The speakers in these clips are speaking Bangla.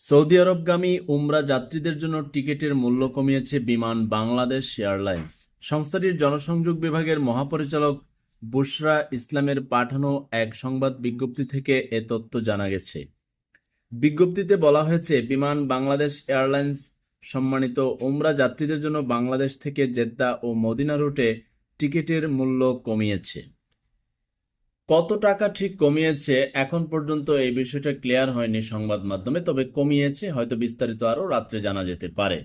সৌদি আরবগামী উমরা যাত্রীদের জন্য টিকিটের মূল্য কমিয়েছে বিমান বাংলাদেশ এয়ারলাইন্স। সংস্থাটির জনসংযোগ বিভাগের মহাপরিচালক বুশরা ইসলামের পাঠানো এক সংবাদ বিজ্ঞপ্তি থেকে এ তথ্য জানা গেছে। বিজ্ঞপ্তিতে বলা হয়েছে, বিমান বাংলাদেশ এয়ারলাইন্স সম্মানিত উমরা যাত্রীদের জন্য বাংলাদেশ থেকে জেদ্দা ও মদিনা রুটে টিকিটের মূল্য কমিয়েছে। কত টাকা ঠিক কমিয়েছে এখন পর্যন্ত এই বিষয়টা ক্লিয়ার হয়নি সংবাদ মাধ্যমে, তবে কমিয়েছে, হয়তো বিস্তারিত আরও রাত্রে জানা যেতে পারে।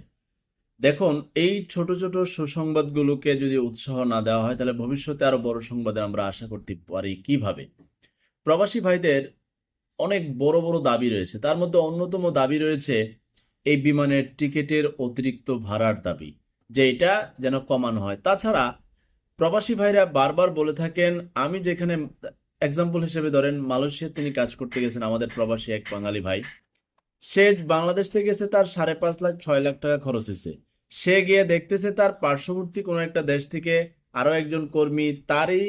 দেখুন, এই ছোট ছোট সুসংবাদগুলোকে যদি উৎসাহ না দেওয়া হয়, তাহলে ভবিষ্যতে আরও বড় সংবাদের আমরা আশা করতে পারি কীভাবে? প্রবাসী ভাইদের অনেক বড় বড় দাবি রয়েছে। তার মধ্যে অন্যতম দাবি রয়েছে এই বিমানের টিকিটের অতিরিক্ত ভাড়ার দাবি, যে এটা যেন কমানো হয়। তাছাড়া প্রবাসী ভাইরা বারবার বলে থাকেন, আমি যেখানে এক্সাম্পল হিসেবে ধরেন মালয়েশিয়া তিনি কাজ করতে গেছেন, আমাদের প্রবাসী এক বাঙালি ভাই। সে বাংলাদেশ থেকে গেছে, তার সাড়ে পাঁচ লাখ, ছয় লাখ টাকা খরচ হয়েছে। সে গিয়ে দেখতেছে তার পার্শ্ববর্তী কোনো একটা দেশ থেকে আরও একজন কর্মী, তারই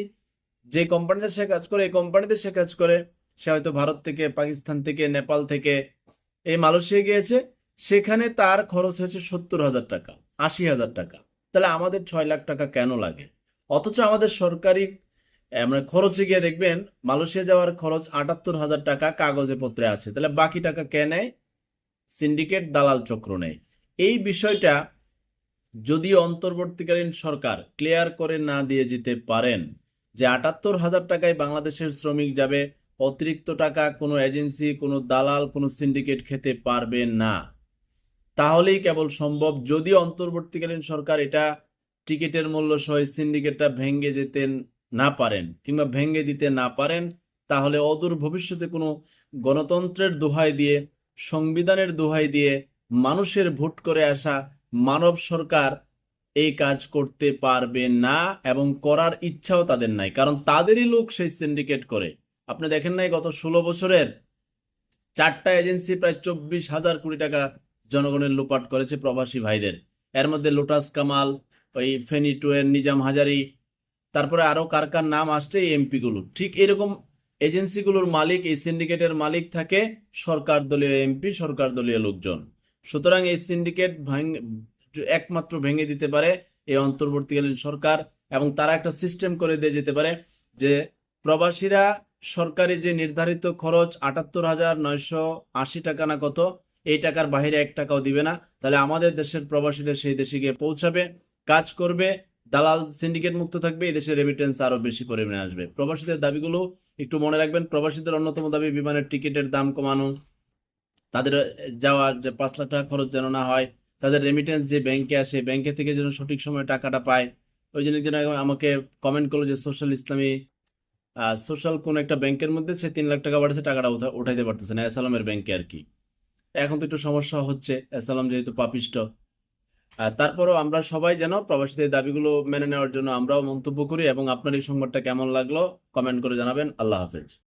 যে কোম্পানিতে সে কাজ করে, এই কোম্পানিতে সে কাজ করে। সে হয়তো ভারত থেকে, পাকিস্তান থেকে, নেপাল থেকে, এই মালয়েশিয়া গিয়েছে। সেখানে তার খরচ হয়েছে সত্তর হাজার টাকা, আশি হাজার টাকা। তাহলে আমাদের ছয় লাখ টাকা কেন লাগে? অথচ আমাদের সরকারি মানে খরচে গিয়ে দেখবেন মালয়েশিয়া যাওয়ার খরচ আটাত্তর হাজার টাকা কাগজে পত্রে আছে। তাহলে বাকি টাকা কে নেয়? সিন্ডিকেট দালাল চক্র নেয়। এই বিষয়টা যদি অন্তর্বর্তীকালীন সরকার ক্লিয়ার করে না দিয়ে যেতে পারেন যে আটাত্তর হাজার টাকায় বাংলাদেশের শ্রমিক যাবে, অতিরিক্ত টাকা কোনো এজেন্সি, কোনো দালাল, কোনো সিন্ডিকেট খেতে পারবে না। তাহলেই কেবল সম্ভব যদি অন্তর্বর্তীকালীন সরকার এটা টিকিটের মূল্য সহ সিন্ডিকেটটা ভেঙে যেতে না পারেন কিংবা ভেঙে দিতে না পারেন, তাহলে অদূর ভবিষ্যতে কোনো গণতন্ত্রের দোহাই দিয়ে, সংবিধানের দোহাই দিয়ে মানুষের ভোট করে আসা মানব সরকার এই কাজ করতে পারবে না এবং করার ইচ্ছাও তাদের নাই। কারণ তাদেরই লোক সেই সিন্ডিকেট করে। আপনি দেখেন নাই গত ষোলো বছরের চারটা এজেন্সি প্রায় চব্বিশ হাজার কোটি টাকা জনগণের লোপাট করেছে প্রবাসী ভাইদের। এর মধ্যে লোটাস কামাল ওই ফেনি টুয়ের নিজাম হাজারি, তারপরে আরও কার কার নাম আসছে, এই এমপি গুলো ঠিক এরকম এজেন্সিগুলোর মালিক, এই সিন্ডিকেটের মালিক থাকে সরকার দলীয় এমপি, সরকার দলীয় লোকজন। সুতরাং এই সিন্ডিকেট ভাঙ- একমাত্র ভেঙে দিতে পারে এই অন্তর্বর্তীকালীন সরকার এবং তারা একটা সিস্টেম করে দিয়ে যেতে পারে যে প্রবাসীরা সরকারি যে নির্ধারিত খরচ আটাত্তর হাজার নয়শো আশি টাকা না কত, এই টাকার বাইরে এক টাকাও দিবে না। তাহলে আমাদের দেশের প্রবাসীরা সেই দেশে গিয়ে পৌঁছাবে। কাজ করবে, দালাল সিন্ডিকেট মুক্ত থাকবে, এই দেশে রেমিটেন্স আরও বেশি পরিমাণে আসবে। প্রবাসীদের দাবিগুলো একটু মনে রাখবেন, প্রবাসীদের অন্যতম দাবি বিমানের টিকিটের দাম কমানো, তাদের যাওয়ার যে পাঁচ লাখ টাকা খরচ যেন না হয়, তাদের রেমিটেন্স যে ব্যাংকে আসে ব্যাংকে থেকে যেন সঠিক সময়ে টাকাটা পায়। ওই জন্য আগে আমাকে কমেন্ট করল যে সোশ্যাল ইসলামী সোশ্যাল কোন একটা ব্যাংকের মধ্যে সে তিন লাখ টাকা বাড়ছে টাকাটা উঠাইতে পারতেছে না এসালামের ব্যাংকে আর কি। এখন তো একটু সমস্যা হচ্ছে এসালাম যেহেতু পাপিষ্ট তারপরেও আমরা সবাই যেন প্রবাসীদের দাবিগুলো মেনে নেওয়ার জন্য আমরাও মন্তব্য করি এবং আপনার এই সংবাদটা কেমন লাগল কমেন্ট করে জানাবেন। আল্লাহ হাফেজ।